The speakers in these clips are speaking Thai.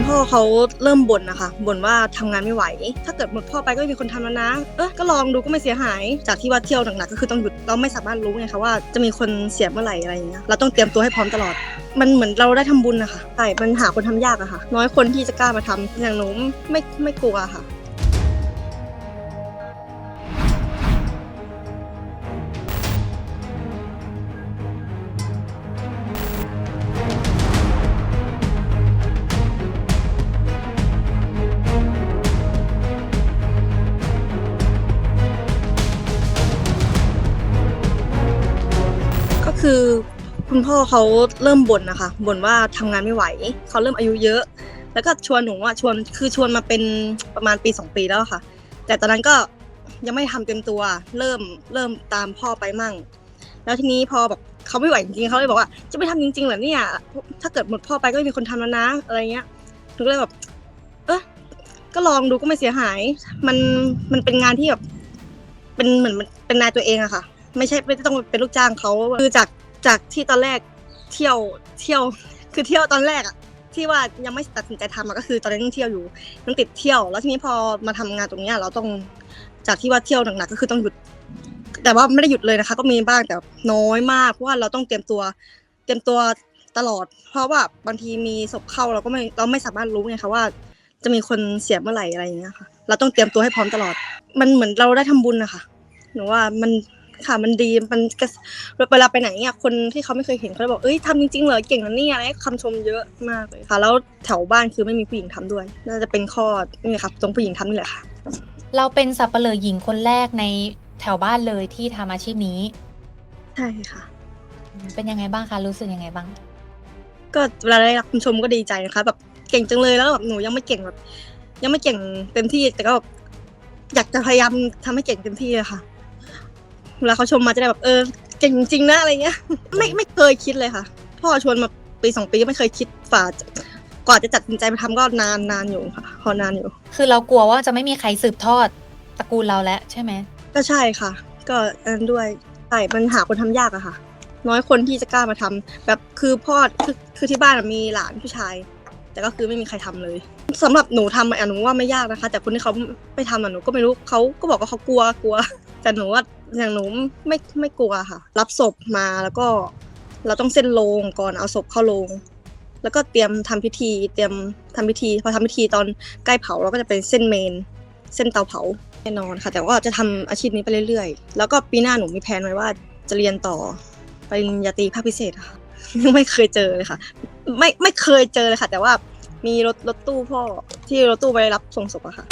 คุณพ่อเขาเริ่มบ่นนะคะบ่นว่าทำงานไม่ไหว ถ้าเกิดหมดพ่อไปก็ไม่มีคนทำแล้วนะ เออก็ลองดูก็ไม่เสียหาย จากที่ว่าเที่ยวหนักๆก็คือต้องหยุดเราไม่สามารถรู้ไงคะว่าจะมีคนเสียเมื่อไหร่อะไรอย่างเงี้ยเราต้องเตรียมตัวให้พร้อมตลอด มันเหมือนเราได้ทำบุญนะคะใช่มันหาคนทำยากอะค่ะ น้อยคนที่จะกล้ามาทำอย่างหนูไม่ไม่กลัวค่ะ คือคุณพ่อเขาเริ่มบ่นนะคะบ่นว่าทำงานไม่ไหวเขาเริ่มอายุเยอะ แล้วก็ชวนหนูอะชวนคือชวนมาเป็นประมาณปีสองปีแล้วค่ะ แต่ตอนนั้นก็ยังไม่ทำเต็มตัว เริ่มเริ่มตามพ่อไปมั่ง แล้วทีนี้พอแบบเขาไม่ไหวจริงๆเขาเลยบอกว่าจะไม่ทำจริงๆเหรอเนี่ยถ้าเกิดหมดพ่อไปก็ไม่มีคนทำแล้วนะอะไรเงี้ยหนูก็เลยแบบเออก็ลองดูก็ไม่เสียหาย มันมันเป็นงานที่แบบเป็นเหมือนเป็นนายตัวเองอะค่ะ ไม่ใช่ไม่ต้องเป็นลูกจ้างเขาคือจากจากที่ตอนแรกเที่ยวเที่ยวคือเที่ยวตอนแรกอะที่ว่ายังไม่ตัดสินใจทำอะก็คือตอนนั้นยังเที่ยวอยู่ยังติดเที่ยว แล้วทีนี้พอมาทำงานตรงเนี้ยเราต้องจากที่ว่าเที่ยวหนักๆก็คือต้องหยุด แต่ว่าไม่ได้หยุดเลยนะคะ ก็มีบ้างแต่น้อยมากเพราะว่าเราต้องเตรียมตัว เตรียมตัวตลอด เพราะว่าบางทีมีศพเข้าเราก็ไม่เราไม่สามารถรู้ไงคะว่า จะมีคนเสียเมื่อไหร่อะไรอย่างเงี้ยค่ะ เราต้องเตรียมตัวให้พร้อมตลอด มันเหมือนเราได้ทำบุญนะคะหนูว่ามัน ค่ะมันดีมันกระเวลาไปไหนเนี่ยคนที่เขาไม่เคยเห็นเขาจะบอกเอ้ยทำจริงๆเหรอเก่งนะเนี่ยอะไรคำชมเยอะมากเลยค่ะ แล้วแถวบ้านคือไม่มีผู้หญิงทำด้วย น่าจะเป็นข้อนี่ค่ะตรงผู้หญิงทำนี่แหละค่ะ เราเป็นสับเปลือหญิงคนแรกในแถวบ้านเลยที่ทำอาชีพนี้ ใช่ค่ะ เป็นยังไงบ้างคะรู้สึกยังไงบ้าง ก็เวลาได้รับคำชมก็ดีใจนะคะแบบเก่งจังเลยแล้วแบบหนูยังไม่เก่งแบบยังไม่เก่งเต็มที่แต่ก็แบบอยากจะพยายามทำให้เก่งเต็มที่อะค่ะ เวลาเขาชมมาจะได้แบบเออเก่งจริงๆนะอะไรเงี้ย ไม่ไม่เคยคิดเลยค่ะ พ่อชวนมาปีสองปีก็ไม่เคยคิดฝ่ากว่าจะตัดสินใจมาทำก็นานนานอยู่ค่ะพอนานอยู่ คือเรากลัวว่าจะไม่มีใครสืบทอดตระกูลเราแล้วใช่ไหมก็ใช่ค่ะ ก็อันนั้นด้วยใช่มันหาคนทำยากอะค่ะ น้อยคนที่จะกล้ามาทำแบบคือพ่อคือคือที่บ้านอะมีหลานผู้ชาย แต่ก็คือไม่มีใครทำเลยสำหรับหนูทำอะหนูว่าไม่ยากนะคะ แต่คนที่เขาไม่ทำอะหนูก็ไม่รู้เขาก็บอกว่าเขากลัวกลัว แต่หนูว่า อย่างหนูไม่ไม่กลัวค่ะ รับศพมาแล้วก็เราต้องเส้นโลงก่อนเอาศพเข้าโลง แล้วก็เตรียมทำพิธี เตรียมทำพิธีพอทำพิธีตอนใกล้เผาเราก็จะเป็นเส้นเมน เส้นเตาเผาแน่นอนค่ะ แต่ว่าจะทำอาชีพนี้ไปเรื่อยๆ แล้วก็ปีหน้าหนูมีแผนไว้ว่าจะเรียนต่อปริญญาตรีภาคพิเศษค่ะไม่เคยเจอเลยค่ะ ไม่ไม่เคยเจอเลยค่ะ แต่ว่ามีรถรถตู้พ่อที่รถตู้ไปรับส่งศพอะค่ะ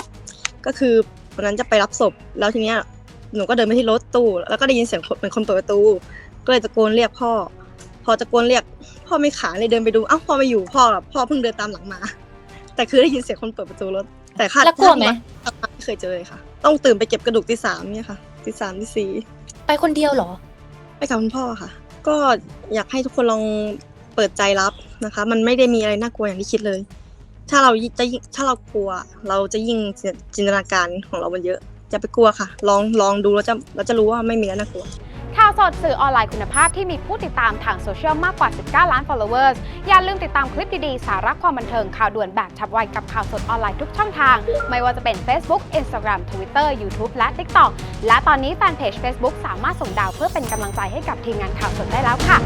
ก็คือวันนั้นจะไปรับศพแล้วทีเนี้ย หนูก็เดินไปที่รถตู้แล้วก็ได้ยินเสียงคนเป็นคนเปิดประตู ก็เลยตะโกนเรียกพ่อ พอตะโกนเรียก พ่อไม่ขานเลยเดินไปดูอ้าวพ่อไม่อยู่พ่อแบบพ่อเพิ่งเดินตามหลังมา แต่คือได้ยินเสียงคนเปิดประตูรถ แต่คาดแล้วกลัวไหม ไม่เคยเจอเลยค่ะ ต้องตื่นไปเก็บกระดูกที่สามเนี่ยค่ะที่สามที่สี่ไปคนเดียวเหรอ ไปกับคุณพ่อค่ะ ก็อยากให้ทุกคนลองเปิดใจรับนะคะ มันไม่ได้มีอะไรน่ากลัวอย่างที่คิดเลย ถ้าเราจะยิ่งถ้าเรากลัว เราจะยิ่งจินตนาการของเรามันเยอะ อย่าไปกลัวค่ะ ลองลองดูแล้วจะเราจะรู้ว่าไม่มีอะไรน่ากลัวข่าวสดสื่อออนไลน์คุณภาพที่มีผู้ติดตามทางโซเชียลมากกว่า 19 ล้าน followers อย่าลืมติดตามคลิปดีๆ สาระความบันเทิงข่าวด่วนแบบฉับไวกับข่าวสดออนไลน์ทุกช่องทาง ไม่ว่าจะเป็น Facebook Instagram Twitter YouTube และ TikTok และตอนนี้แฟนเพจ Facebook สามารถส่งดาวเพื่อเป็นกำลังใจให้กับทีมงานข่าวสดได้แล้วค่ะ